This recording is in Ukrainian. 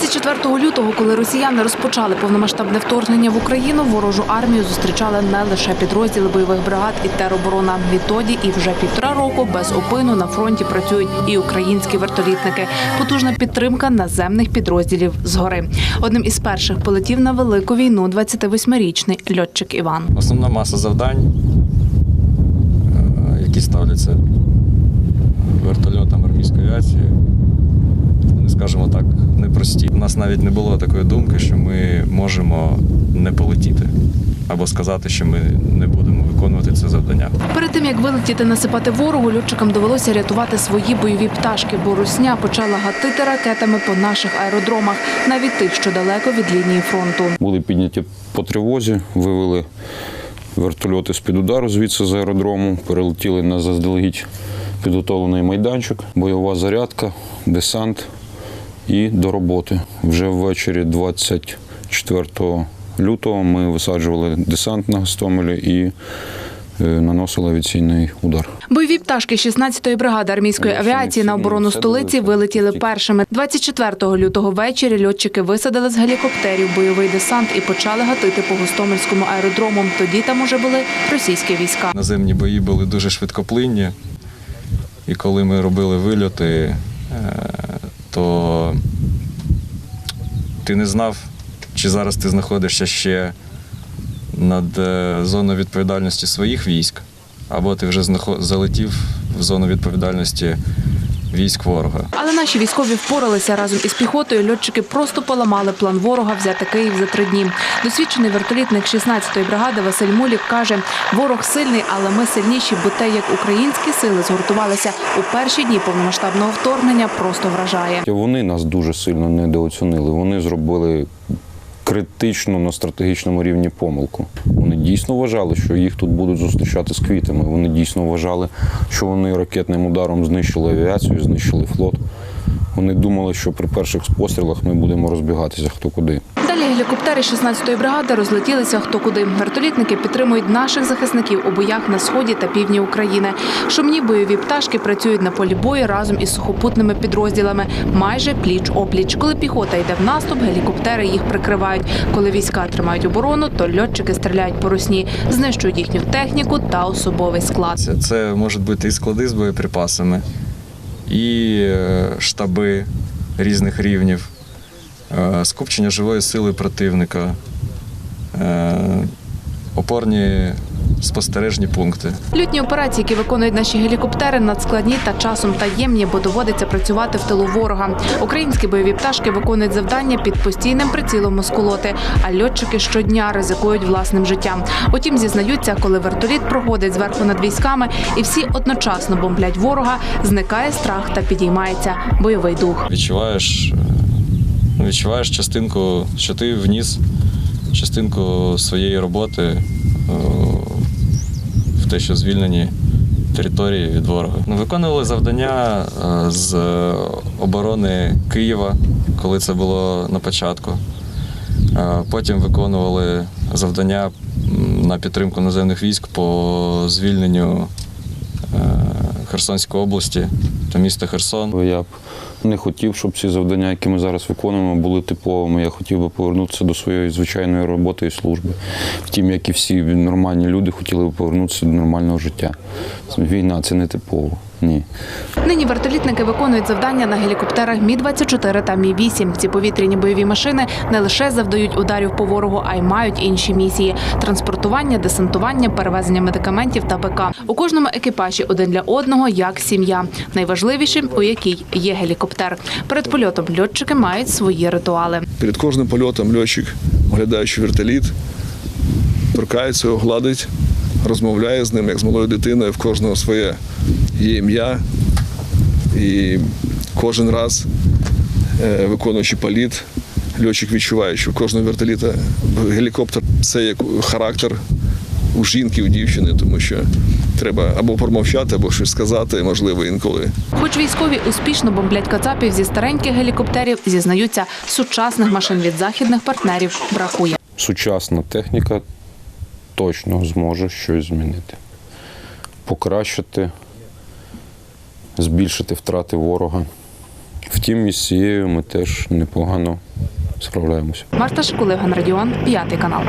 24 лютого, коли росіяни розпочали повномасштабне вторгнення в Україну, ворожу армію зустрічали не лише підрозділи бойових бригад і тероборона. Відтоді і вже півтора року без опину на фронті працюють і українські вертолітники. Потужна підтримка наземних підрозділів згори. Одним із перших полетів на велику війну 28-річний льотчик Іван. Основна маса завдань, е, які ставляться вертольотам армійської авіації, скажімо так, непрості. У нас навіть не було такої думки, що ми можемо не полетіти або сказати, що ми не будемо виконувати це завдання. Перед тим як вилетіти насипати ворогу, льотчикам довелося рятувати свої бойові пташки, бо русня почала гатити ракетами по наших аеродромах, навіть тих, що далеко від лінії фронту. Були підняті по тривозі, вивели вертольоти з-під удару звідси з аеродрому, перелетіли на заздалегідь підготовлений майданчик, бойова зарядка, десант і до роботи. Вже ввечері 24 лютого ми висаджували десант на Гостомелі і е, наносили авіаційний удар. Бойові пташки 16-ї бригади армійської авіації на оборону столиці вилетіли першими. 24 лютого ввечері льотчики висадили з гелікоптерів бойовий десант і почали гатити по Гостомельському аеродрому. Тоді там уже були російські війська. Наземні бої були дуже швидкоплинні, і коли ми робили вильоти, е, то ти не знав, чи зараз ти знаходишся ще над е, зоною відповідальності своїх військ, або ти вже залетів в зону відповідальності військ ворога. Але наші військові впоралися разом із піхотою. Льотчики просто поламали план ворога взяти Київ за три дні. Досвідчений вертолітник 16-ї бригади Василь Мулік каже: ворог сильний, але ми сильніші, бо те, як українські сили згуртувалися у перші дні повномасштабного вторгнення, просто вражає. Вони нас дуже сильно недооцінили. Вони зробили критичну на стратегічному рівні помилку. Вони дійсно вважали, що їх тут будуть зустрічати з квітами. Вони дійсно вважали, що вони ракетним ударом знищили авіацію, знищили флот. Вони думали, що при перших пострілах ми будемо розбігатися хто куди. Далі гелікоптери 16-ї бригади розлетілися хто куди. Вертолітники підтримують наших захисників у боях на сході та півдні України. Шумні бойові пташки працюють на полі бою разом із сухопутними підрозділами, майже пліч опліч. Коли піхота йде в наступ, гелікоптери їх прикривають. Коли війська тримають оборону, то льотчики стріляють по русні, знищують їхню техніку та особовий склад. Це, це можуть бути і склади з боєприпасами, і е, штаби різних рівнів, скупчення живої сили противника, е, опорні спостережні пункти. Лютні операції, які виконують наші гелікоптери, надскладні та часом таємні, бо доводиться працювати в тилу ворога. Українські бойові пташки виконують завдання під постійним прицілом москолоти, а льотчики щодня ризикують власним життям. Утім, зізнаються, коли вертоліт проходить зверху над військами і всі одночасно бомблять ворога, зникає страх та підіймається бойовий дух. Відчуваєш, е, відчуваєш частинку, що ти вніс частинку своєї роботи е, в те, що звільнені території від ворога. Ну, Виконували завдання е, з оборони Києва, коли це було на початку. Е, Потім виконували завдання на підтримку наземних військ по звільненню Херсонської області та міста Херсон. Я б не хотів, щоб ці завдання, які ми зараз виконуємо, були типовими. Я хотів би повернутися до своєї звичайної роботи і служби. Втім, як і всі нормальні люди хотіли б повернутися до нормального життя. Війна це не типово. Ні. Нині вертолітники виконують завдання на гелікоптерах Мі-24 та Мі-8. Ці повітряні бойові машини не лише завдають ударів по ворогу, а й мають інші місії: транспортування, десантування, перевезення медикаментів та БК. У кожному екіпажі один для одного як сім'я. Найважливішим, у якій є гелікоптер. Перед польотом льотчики мають свої ритуали. Перед кожним польотом льотчик, оглядаючи вертоліт, торкається його, гладить, розмовляє з ним, як з малою дитиною, в кожного своє є ім'я. І кожен раз, е, виконуючи політ, льотчик відчуває, що у кожного вертоліта гелікоптер це як характер у жінки, у дівчини, тому що треба або промовчати, або щось сказати, можливо, інколи. Хоч військові успішно бомблять кацапів зі стареньких гелікоптерів, зізнаються, сучасних машин від західних партнерів бракує. Сучасна техніка точно зможе щось змінити. Покращити, збільшити втрати ворога. Втім, із цією ми теж непогано справляємося. Марта Шикулевган Радіон, п'ятий канал.